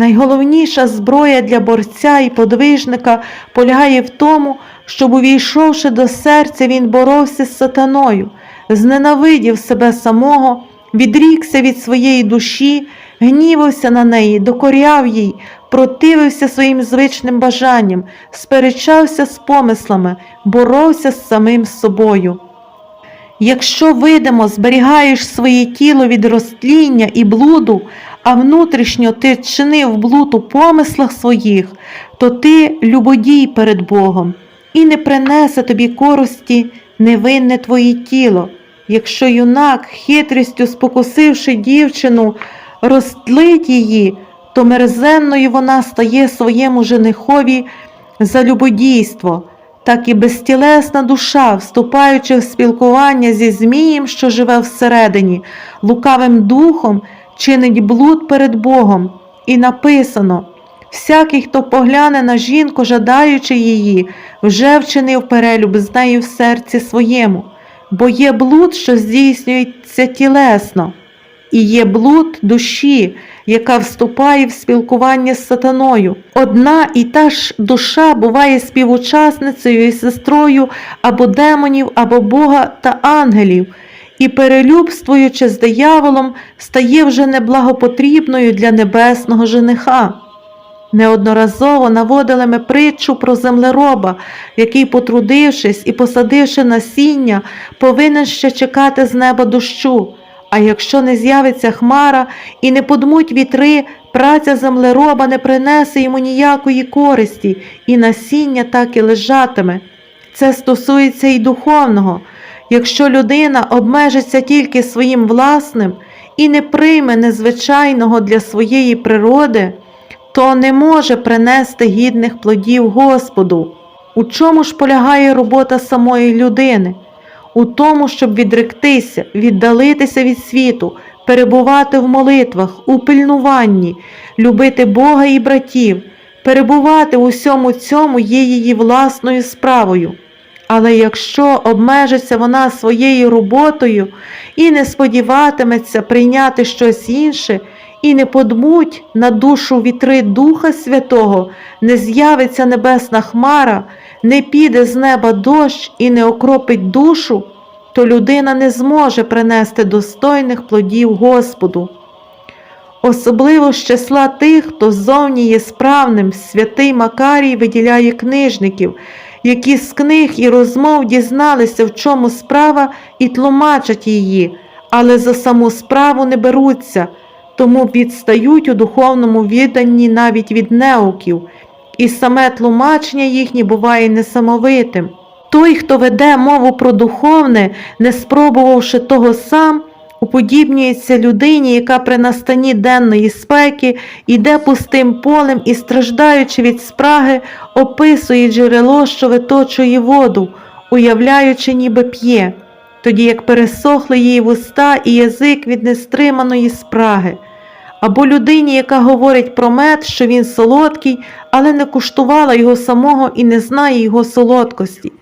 Найголовніша зброя для борця і подвижника полягає в тому, щоб, увійшовши до серця, він боровся з сатаною, зненавидів себе самого, відрікся від своєї душі, гнівався на неї, докоряв їй, противився своїм звичним бажанням, сперечався з помислами, боровся з самим собою. Якщо видимо зберігаєш своє тіло від розтління і блуду, а внутрішньо ти чинив блуд у помислах своїх, то ти любодій перед Богом, і не принесе тобі користі невинне твоє тіло. Якщо юнак, хитрістю спокусивши дівчину, розтлить її, то мерзенною вона стає своєму женихові за любодійство, так і безтілесна душа, вступаючи в спілкування зі Змієм, що живе всередині, лукавим духом, чинить блуд перед Богом. І написано: всякий, хто погляне на жінку, жадаючи її, вже вчинив перелюб з нею в серці своєму, бо є блуд, що здійснюється тілесно, і є блуд душі, яка вступає в спілкування з сатаною. Одна і та ж душа буває співучасницею і сестрою або демонів, або Бога та ангелів, і перелюбствуючи з дияволом, стає вже неблагопотрібною для небесного жениха. Неодноразово наводили ми притчу про землероба, який, потрудившись і посадивши насіння, повинен ще чекати з неба дощу. А якщо не з'явиться хмара і не подмуть вітри, праця землероба не принесе йому ніякої користі, і насіння так і лежатиме. Це стосується і духовного. Якщо людина обмежиться тільки своїм власним і не прийме незвичайного для своєї природи, то не може принести гідних плодів Господу. У чому ж полягає робота самої людини? У тому, щоб відректися, віддалитися від світу, перебувати в молитвах, у пильнуванні, любити Бога і братів, перебувати у всьому цьому є її власною справою. Але якщо обмежиться вона своєю роботою і не сподіватиметься прийняти щось інше, і не подмуть на душу вітри Духа Святого, не з'явиться небесна хмара, не піде з неба дощ і не окропить душу, то людина не зможе принести достойних плодів Господу. Особливо з числа тих, хто ззовні є справним, святий Макарій виділяє книжників, які з книг і розмов дізналися, в чому справа, і тлумачать її, але за саму справу не беруться, тому відстають у духовному відданні навіть від неуків, і саме тлумачення їхнє буває несамовитим. Той, хто веде мову про духовне, не спробувавши того сам, уподібнюється людині, яка при настанні денної спеки йде пустим полем і, страждаючи від спраги, описує джерело, що виточує воду, уявляючи, ніби п'є, тоді як пересохли її вуста і язик від нестриманої спраги. Або людині, яка говорить про мед, що він солодкий, але не куштувала його самого і не знає його солодкості.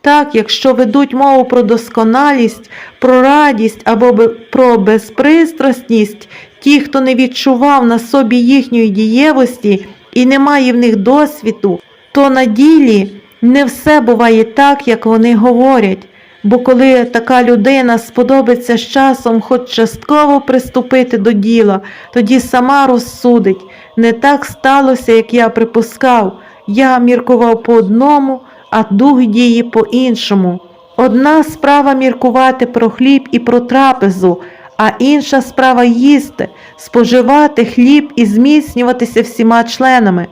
Так, якщо ведуть мову про досконалість, про радість або про безпристрасність, ті, хто не відчував на собі їхньої дієвості і не має в них досвіду, то на ділі не все буває так, як вони говорять. Бо коли така людина сподобиться з часом хоч частково приступити до діла, тоді сама розсудить, не так сталося, як я припускав. Я міркував по одному, а дух діє по іншому. Одна справа міркувати про хліб і про трапезу, а інша справа їсти, споживати хліб і зміцнюватися всіма членами.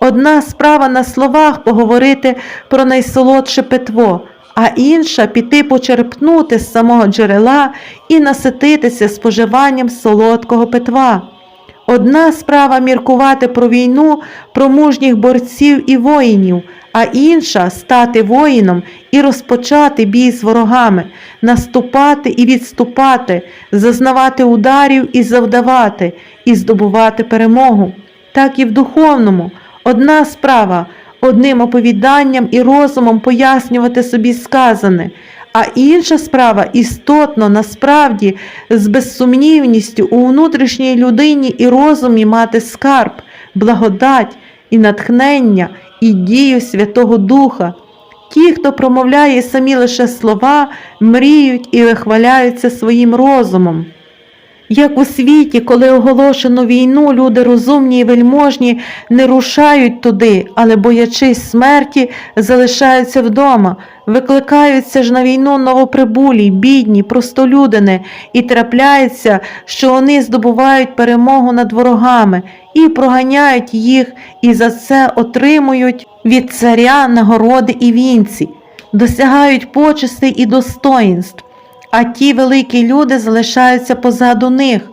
Одна справа на словах поговорити про найсолодше питво, а інша піти почерпнути з самого джерела і насититися споживанням солодкого питва. Одна справа міркувати про війну, про мужніх борців і воїнів, а інша стати воїном і розпочати бій з ворогами, наступати і відступати, зазнавати ударів і завдавати, і здобувати перемогу. Так і в духовному. Одна справа одним оповіданням і розумом пояснювати собі сказане, А інша справа істотно, насправді, з безсумнівністю у внутрішній людині і розумі мати скарб, благодать і натхнення, і дію Святого Духа. Ті, хто промовляє самі лише слова, мріють і вихваляються своїм розумом. Як у світі, коли оголошено війну, люди розумні і вельможні не рушають туди, але, боячись смерті, залишаються вдома, викликаються ж на війну новоприбулі, бідні, простолюдини, і трапляється, що вони здобувають перемогу над ворогами і проганяють їх, і за це отримують від царя нагороди і вінці, досягають почестей і достоїнств а ті великі люди залишаються позаду них.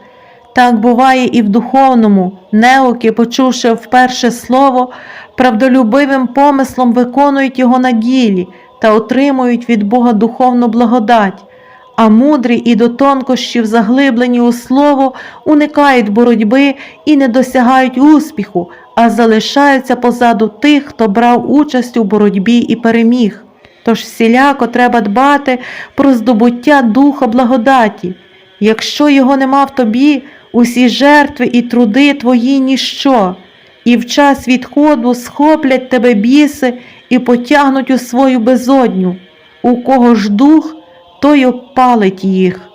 Так буває і в духовному, неуки, почувши вперше слово, правдолюбивим помислом виконують його на ділі та отримують від Бога духовну благодать, а мудрі і до тонкощів заглиблені у слово уникають боротьби і не досягають успіху, а залишаються позаду тих, хто брав участь у боротьбі і переміг. Тож всіляко треба дбати про здобуття духа благодаті. Якщо його нема в тобі, усі жертви і труди твої ніщо, і в час відходу схоплять тебе біси і потягнуть у свою безодню. У кого ж дух, той опалить їх.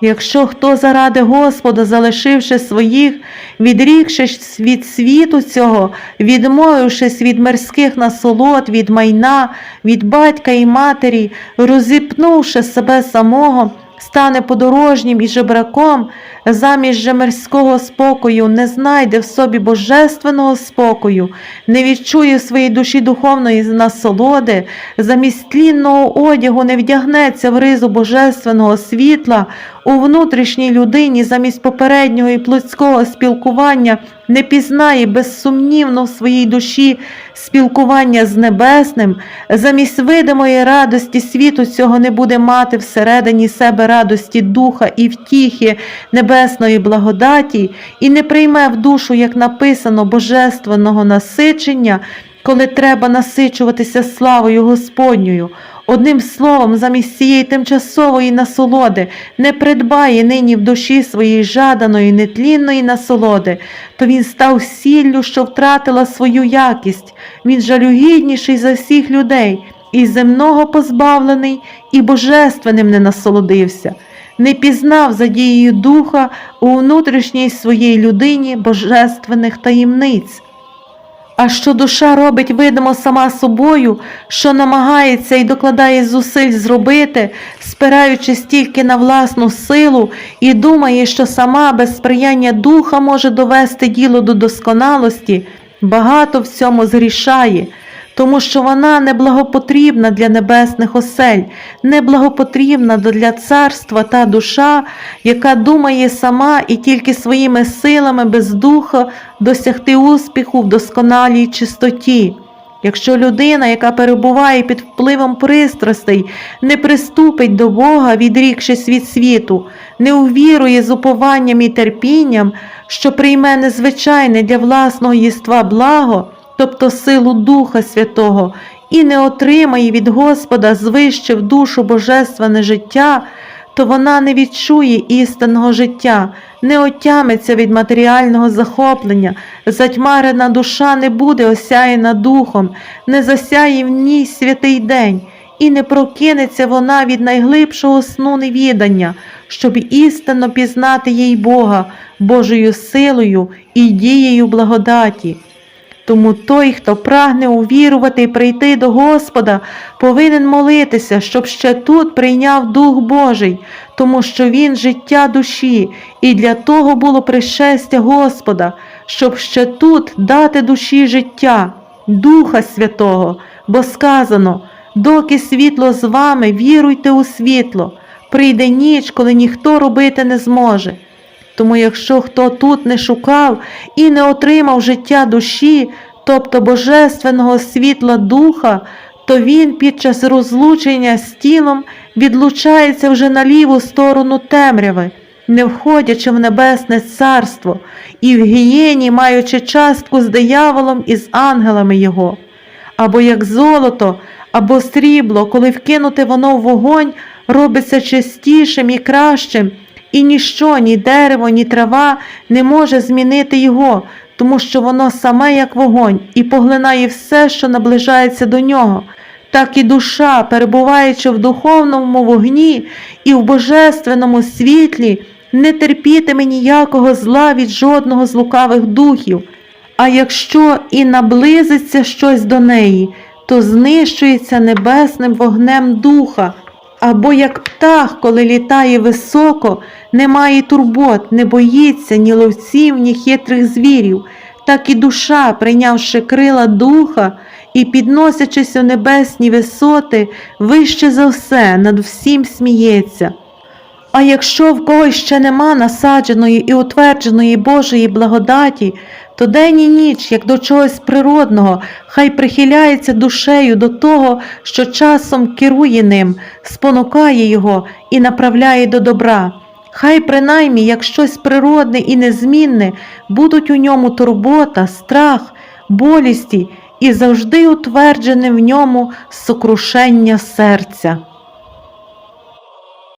Якщо хто заради Господа, залишивши своїх, відрікшись від світу цього, відмовившись від мирських насолод, від майна, від батька і матері, розіпнувши себе самого, стане подорожнім і жебраком, замість же мирського спокою, не знайде в собі божественного спокою, не відчує в своїй душі духовної насолоди, замість тлінного одягу не вдягнеться в ризу божественного світла, у внутрішній людині замість попереднього і плотського спілкування не пізнає безсумнівно в своїй душі спілкування з небесним, замість видимої радості світу цього не буде мати всередині себе радості духа і втіхи небесної благодаті, і не прийме в душу, як написано, божественного насичення, коли треба насичуватися славою Господньою. Одним словом, замість цієї тимчасової насолоди не придбає нині в душі своєї жаданої, нетлінної насолоди, то він став сіллю, що втратила свою якість. Він жалюгідніший за всіх людей, і земного позбавлений, і божественним не насолодився. Не пізнав за дією духа у внутрішній своїй людині божественних таємниць. А що душа робить видимо сама собою, що намагається і докладає зусиль зробити, спираючись тільки на власну силу, і думає, що сама без сприяння духа може довести діло до досконалості, багато в цьому зрішає, тому що вона неблагопотрібна для небесних осель, неблагопотрібна для царства та душа, яка думає сама і тільки своїми силами без духа досягти успіху в досконалій чистоті. Якщо людина, яка перебуває під впливом пристрастей, не приступить до Бога, відрікшись від світу, не увірує з упованням і терпінням, що прийме незвичайне для власного єства благо, тобто силу Духа Святого, і не отримає від Господа звище в душу божественне життя, то вона не відчує істинного життя, не отямиться від матеріального захоплення, затьмарена душа не буде осяяна духом, не засяє в ній святий день, і не прокинеться вона від найглибшого сну невідання, щоб істинно пізнати їй Бога Божою силою і дією благодаті. Тому той, хто прагне увірувати і прийти до Господа, повинен молитися, щоб ще тут прийняв Дух Божий, тому що Він життя душі, і для того було пришестя Господа, щоб ще тут дати душі життя, Духа Святого, бо сказано, доки світло з вами, віруйте у світло, прийде ніч, коли ніхто робити не зможе. Тому, якщо хто тут не шукав і не отримав життя душі, тобто божественного світла духа, то він під час розлучення з тілом відлучається вже на ліву сторону темряви, не входячи в небесне царство, і в гієні, маючи частку з дияволом і з ангелами його, або як золото, або срібло, коли вкинути воно в вогонь, робиться чистішим і кращим, і ніщо, ні дерево, ні трава не може змінити його, тому що воно саме як вогонь і поглинає все, що наближається до нього. Так і душа, перебуваючи в духовному вогні і в божественному світлі, не терпітиме ніякого зла від жодного з лукавих духів. А якщо і наблизиться щось до неї, то знищується небесним вогнем духа, або як птах, коли літає високо, не має турбот, не боїться ні ловців, ні хитрих звірів, так і душа, прийнявши крила духа і підносячись у небесні висоти, вище за все над всім сміється. А якщо в когось ще нема насадженої і утвердженої Божої благодаті, то день і ніч, як до чогось природного, хай прихиляється душею до того, що часом керує ним, спонукає його і направляє до добра. Хай принаймні, як щось природне і незмінне, будуть у ньому турбота, страх, болісті і завжди утверджене в ньому сокрушення серця.